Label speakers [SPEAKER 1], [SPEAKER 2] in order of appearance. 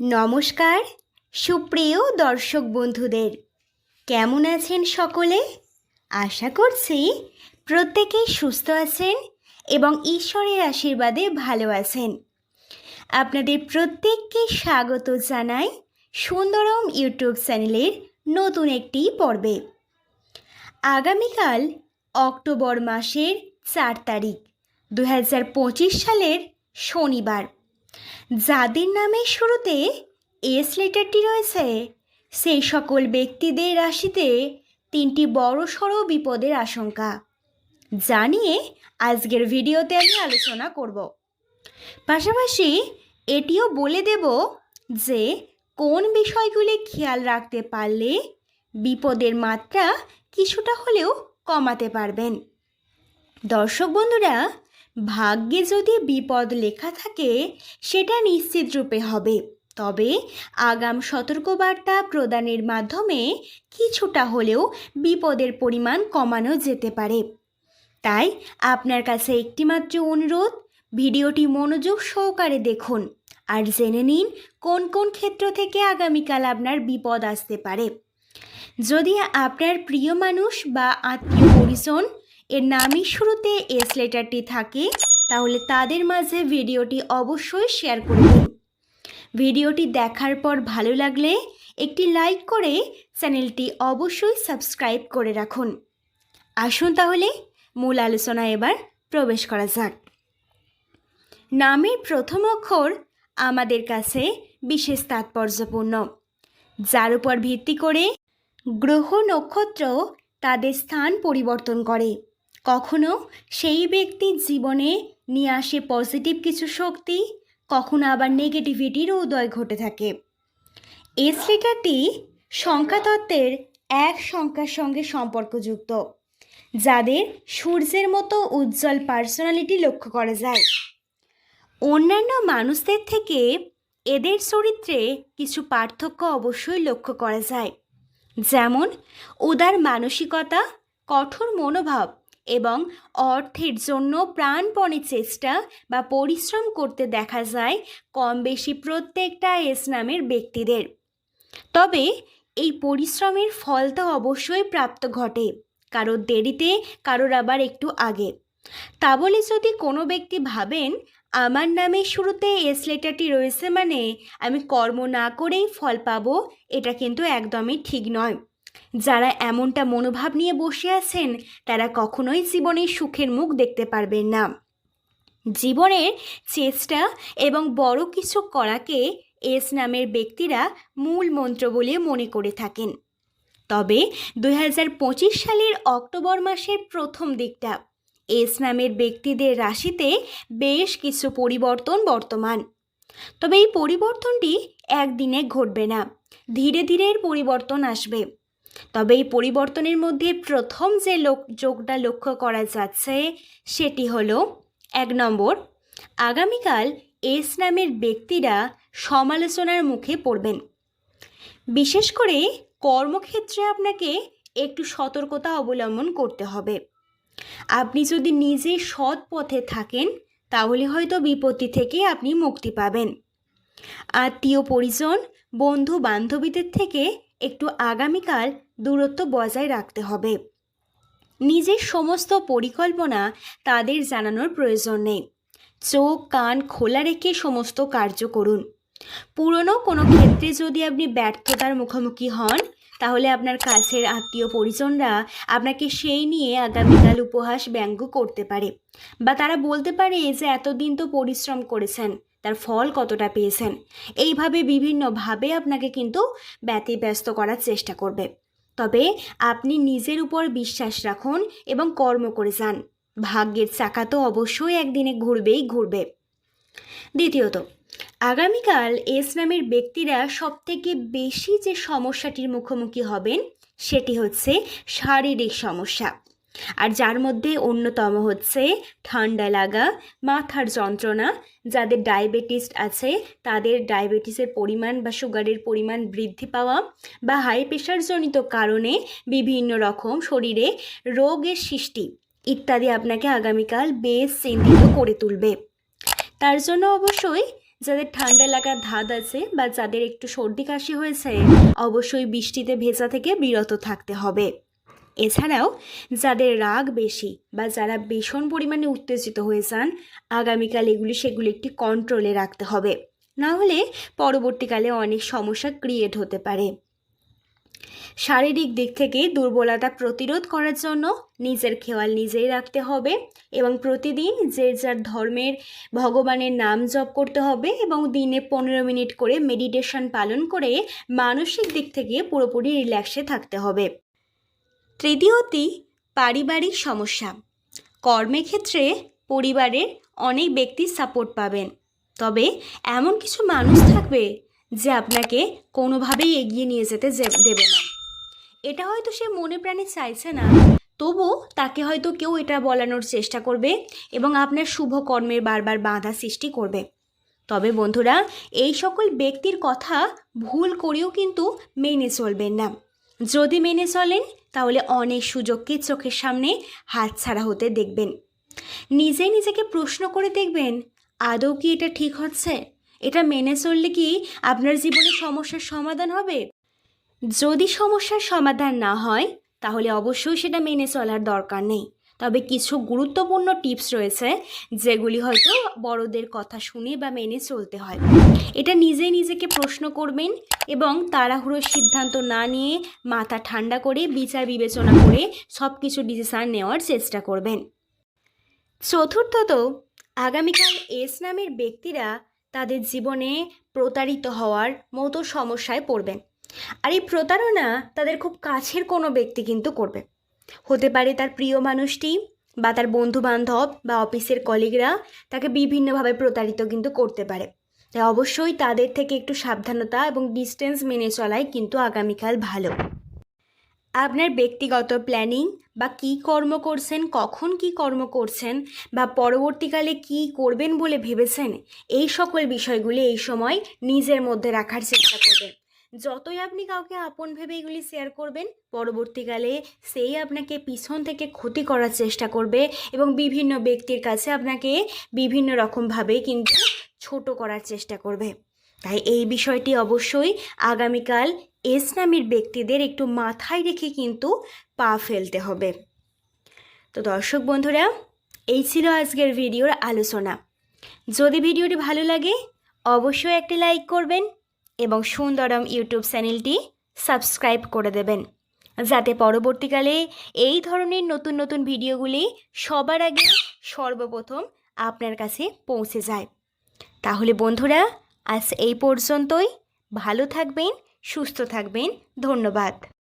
[SPEAKER 1] নমস্কার, সুপ্রিয় দর্শক বন্ধুদের। কেমন আছেন সকলে? আশা করছি প্রত্যেকেই সুস্থ আছেন এবং ঈশ্বরের আশীর্বাদে ভালো আছেন। আপনাদের প্রত্যেককে স্বাগত জানাই সুন্দরম ইউটিউব চ্যানেলের নতুন একটি পর্বে। আগামীকাল অক্টোবর মাসের চার তারিখ দু হাজার পঁচিশ সালের শনিবার। যাদের নামের শুরুতে এস লেটারটি রয়েছে, সেই সকল ব্যক্তিদের রাশিতে তিনটি বড় সড়ো বিপদের আশঙ্কা। জানিয়ে আজকের ভিডিওতে আমি আলোচনা করব। পাশাপাশি এটিও বলে দেব যে, কোন বিষয়গুলি খেয়াল রাখতে পারলে বিপদের মাত্রা কিছুটা হলেও কমাতে পারবেন। দর্শক বন্ধুরা ভাগ্যে যদি বিপদ লেখা থাকে, সেটা নিশ্চিত রূপে হবে। তবে আগাম সতর্কবার্তা প্রদানের মাধ্যমে কিছুটা হলেও বিপদের পরিমাণ কমানো যেতে পারে। তাই আপনার কাছে একটিমাত্র অনুরোধ, ভিডিওটি মনোযোগ সহকারে দেখুন আর জেনে নিন কোন কোন ক্ষেত্র থেকে আগামীকাল আপনার বিপদ আসতে পারে। যদি আপনার প্রিয় মানুষ বা আত্মীয় পরিজন এর নামই শুরুতে এস লেটারটি থাকে, তাহলে তাদের মাঝে ভিডিওটি অবশ্যই শেয়ার করে দিন। ভিডিওটি দেখার পর ভালো লাগলে একটি লাইক করে চ্যানেলটি অবশ্যই সাবস্ক্রাইব করে রাখুন। আসুন তাহলে মূল আলোচনা এবার প্রবেশ করা যাক। নামের প্রথম অক্ষর আমাদের কাছে বিশেষ তাৎপর্যপূর্ণ, যার উপর ভিত্তি করে গ্রহ নক্ষত্র তাদের স্থান পরিবর্তন করে। কখনো সেই ব্যক্তির জীবনে নিয়ে আসে পজিটিভ কিছু শক্তি, কখনো আবার নেগেটিভিটির উদয় ঘটে থাকে। এস লেটারটি সংখ্যাতত্ত্বের এক সংখ্যার সঙ্গে সম্পর্কযুক্ত, যাদের সূর্যের মতো উজ্জ্বল পার্সোনালিটি লক্ষ্য করা যায়। অন্যান্য মানুষদের থেকে এদের চরিত্রে কিছু পার্থক্য অবশ্যই লক্ষ্য করা যায়, যেমন উদার মানসিকতা, কঠোর মনোভাব এবং অর্থের জন্য প্রাণপণে চেষ্টা বা পরিশ্রম করতে দেখা যায় কম বেশি প্রত্যেকটা এস নামের ব্যক্তিদের। তবে এই পরিশ্রমের ফল তো অবশ্যই প্রাপ্ত ঘটে কারোর দেরিতে, কারোর আবার একটু আগে। তা বলে যদি কোনো ব্যক্তি ভাবেন, আমার নামে শুরুতে এস লেটারটি রয়েছে মানে আমি কর্ম না করেই ফল পাবো, এটা কিন্তু একদমই ঠিক নয়। যারা এমনটা মনোভাব নিয়ে বসে আছেন, তারা কখনোই জীবনে সুখের মুখ দেখতে পারবেন না। জীবনের চেষ্টা এবং বড় কিছু করাকে এস নামের ব্যক্তিরা মূল মন্ত্র বলে মনে করে থাকেন। তবে দুই হাজার পঁচিশ সালের অক্টোবর মাসের প্রথম দিকটা, এস নামের ব্যক্তিদের রাশিতে বেশ কিছু পরিবর্তন বর্তমান। তবে এই পরিবর্তনটি একদিনে ঘটবে না, ধীরে ধীরে এর পরিবর্তন আসবে। তবে এই পরিবর্তনের মধ্যে প্রথম যে লোক, যোগটা লক্ষ্য করা যাচ্ছে সেটি হলো, এক নম্বর, আগামীকাল এস নামের ব্যক্তিরা সমালোচনার মুখে পড়বেন। বিশেষ করে কর্মক্ষেত্রে আপনাকে একটু সতর্কতা অবলম্বন করতে হবে। আপনি যদি নিজে সৎ পথে থাকেন, তাহলে হয়তো বিপত্তি থেকে আপনি মুক্তি পাবেন। আত্মীয় পরিজন বন্ধু বান্ধবীদের থেকে একটু আগামীকাল দূরত্ব বজায় রাখতে হবে। নিজের সমস্ত পরিকল্পনা তাদের জানানোর প্রয়োজন নেই। চোখ, কান খোলা রেখে সমস্ত কার্য করুন। পুরনো কোনো ক্ষেত্রে যদি আপনি ব্যর্থতার মুখোমুখি হন, তাহলে আপনার কাছের আত্মীয় পরিজনরা আপনাকে সেই নিয়ে আগামীকাল উপহাস ব্যঙ্গ করতে পারে। বা তারা বলতে পারে যে, এতদিন তো পরিশ্রম করেছেন। তার ফল কতটা পেয়েছেন? এইভাবে বিভিন্নভাবে আপনাকে কিন্তু ব্যতিব্যস্ত করার চেষ্টা করবে। তবে আপনি নিজের উপর বিশ্বাস রাখুন এবং কর্ম করে যান। ভাগ্যের চাকা তো অবশ্যই একদিনে ঘুরবেই ঘুরবে। দ্বিতীয়ত, আগামীকাল এস নামের ব্যক্তিরা সবথেকে বেশি যে সমস্যাটির মুখোমুখি হবেন সেটি হচ্ছে শারীরিক সমস্যা। আর যার মধ্যে অন্যতম হচ্ছে ঠান্ডা লাগা, মাথার যন্ত্রণা, যাদের ডায়াবেটিস আছে, তাদের ডায়াবেটিসের পরিমাণ বা সুগারের পরিমাণ বৃদ্ধি পাওয়া বা হাই প্রেশারজনিত কারণে বিভিন্ন রকম শরীরে রোগের সৃষ্টি ইত্যাদি আপনাকে আগামীকাল বেশ চিন্তিত করে তুলবে। তার জন্য অবশ্যই যাদের ঠান্ডা লাগার ধাত আছে বা যাদের একটু সর্দি কাশি হয়েছে, অবশ্যই বৃষ্টিতে ভেজা থেকে বিরত থাকতে হবে। এছাড়াও যাদের রাগ বেশি বা যারা ভীষণ পরিমাণে উত্তেজিত হয়ে যান, আগামীকাল এগুলি সেগুলি একটি কন্ট্রোলে রাখতে হবে। না হলে পরবর্তীকালে অনেক সমস্যা ক্রিয়েট হতে পারে। শারীরিক দিক থেকে দুর্বলতা প্রতিরোধ করার জন্য নিজের খেয়াল নিজেই রাখতে হবে এবং প্রতিদিন যে যার ধর্মের, ভগবানের নাম জপ করতে হবে এবং দিনে পনেরো মিনিট করে মেডিটেশন পালন করে মানসিক দিক থেকে পুরোপুরি রিল্যাক্সে থাকতে হবে। তৃতীয়টি পারিবারিক সমস্যা। কর্মের ক্ষেত্রে পরিবারের অনেক ব্যক্তির সাপোর্ট পাবেন। তবে এমন কিছু মানুষ থাকবে যে আপনাকে কোনোভাবেই এগিয়ে নিয়ে যেতে দেবে না। এটা হয়তো সে মনে প্রাণে চাইছে না তবু তাকে হয়তো কেউ এটা বলানোর চেষ্টা করবে এবং আপনার শুভ কর্মের বারবার বাধা সৃষ্টি করবে। তবে বন্ধুরা, এই সকল ব্যক্তির কথা ভুল করেও কিন্তু মেনে চলবেন না। যদি মেনে চলেন, তাহলে অনেক সুযোগকে চোখের সামনে হাতছাড়া হতে দেখবেন। নিজে নিজেকে প্রশ্ন করে দেখবেন, আদৌ কি এটা ঠিক হচ্ছে? এটা মেনে চললে কি আপনার জীবনে সমস্যার সমাধান হবে? যদি সমস্যার সমাধান না হয়, তাহলে অবশ্যই সেটা মেনে চলার দরকার নেই। তবে কিছু গুরুত্বপূর্ণ টিপস রয়েছে, যেগুলি হয়তো বড়দের কথা শুনে বা মেনে চলতে হয়। এটা নিজে নিজেকে প্রশ্ন করবেন এবং তাড়াহুড়োর সিদ্ধান্ত না নিয়ে মাথা ঠান্ডা করে বিচার বিবেচনা করে সব কিছু ডিসিশান নেওয়ার চেষ্টা করবেন। চতুর্থত, আগামীকাল এস নামের ব্যক্তিরা তাদের জীবনে প্রতারিত হওয়ার মতো সমস্যায় পড়বেন। আর এই প্রতারণা তাদের খুব কাছের কোনো ব্যক্তি কিন্তু করবে। হতে পারে তার প্রিয় মানুষটি বা তার বন্ধু বান্ধব বা অফিসের কলিগরা তাকে বিভিন্নভাবে প্রতারিত কিন্তু করতে পারে। তাই অবশ্যই তাদের থেকে একটু সাবধানতা এবং ডিস্টেন্স মেনে চলাই কিন্তু আগামীকাল ভালো। আপনার ব্যক্তিগত প্ল্যানিং বা কী কর্ম করছেন, কখন কি কর্ম করছেন বা পরবর্তীকালে কি করবেন বলে ভেবেছেন, এই সকল বিষয়গুলি এই সময় নিজের মধ্যে রাখার চেষ্টা করবেন। যতই আপনি কাউকে আপন ভেবে এগুলি শেয়ার করবেন, পরবর্তীকালে সেই আপনাকে পিছন থেকে ক্ষতি করার চেষ্টা করবে এবং বিভিন্ন ব্যক্তির কাছে আপনাকে বিভিন্ন রকমভাবে কিন্তু ছোট করার চেষ্টা করবে। তাই এই বিষয়টি অবশ্যই আগামীকাল এস নামের ব্যক্তিদের একটু মাথায় রেখে কিন্তু পা ফেলতে হবে। তো দর্শক বন্ধুরা, এই ছিল আজকের ভিডিওর আলোচনা। যদি ভিডিওটি ভালো লাগে, অবশ্যই একটি লাইক করবেন এবং সুন্দরম ইউটিউব চ্যানেলটি সাবস্ক্রাইব করে দেবেন। যাতে পরবর্তীকালে এই ধরনের নতুন নতুন ভিডিওগুলি সবার আগে সর্বপ্রথম আপনার কাছে পৌঁছে যায়। তাহলে বন্ধুরা, আজ এই পর্যন্তই। ভালো থাকবেন, সুস্থ থাকবেন। ধন্যবাদ।